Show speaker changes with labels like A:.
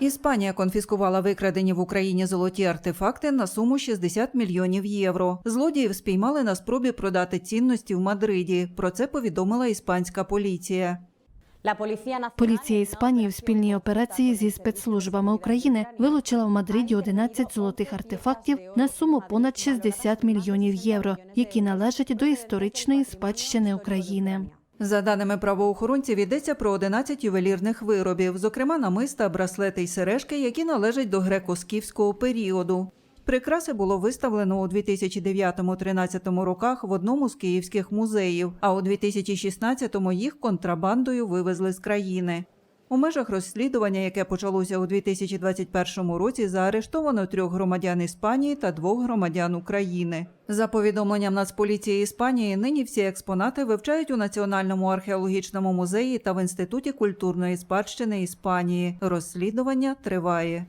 A: Іспанія конфіскувала викрадені в Україні золоті артефакти на суму 60 мільйонів євро. Злодіїв спіймали на спробі продати цінності в Мадриді. Про це повідомила іспанська поліція.
B: Поліція Іспанії в спільній операції зі спецслужбами України вилучила в Мадриді 11 золотих артефактів на суму понад 60 мільйонів євро, які належать до історичної спадщини України.
A: За даними правоохоронців, йдеться про 11 ювелірних виробів, зокрема намиста, браслети й сережки, які належать до греко-скіфського періоду. Прикраси було виставлено у 2009-13 роках в одному з київських музеїв, а у 2016-му їх контрабандою вивезли з країни. У межах розслідування, яке почалося у 2021 році, заарештовано трьох громадян Іспанії та двох громадян України. За повідомленням Нацполіції Іспанії, нині всі експонати вивчають у Національному археологічному музеї та в Інституті культурної спадщини Іспанії. Розслідування триває.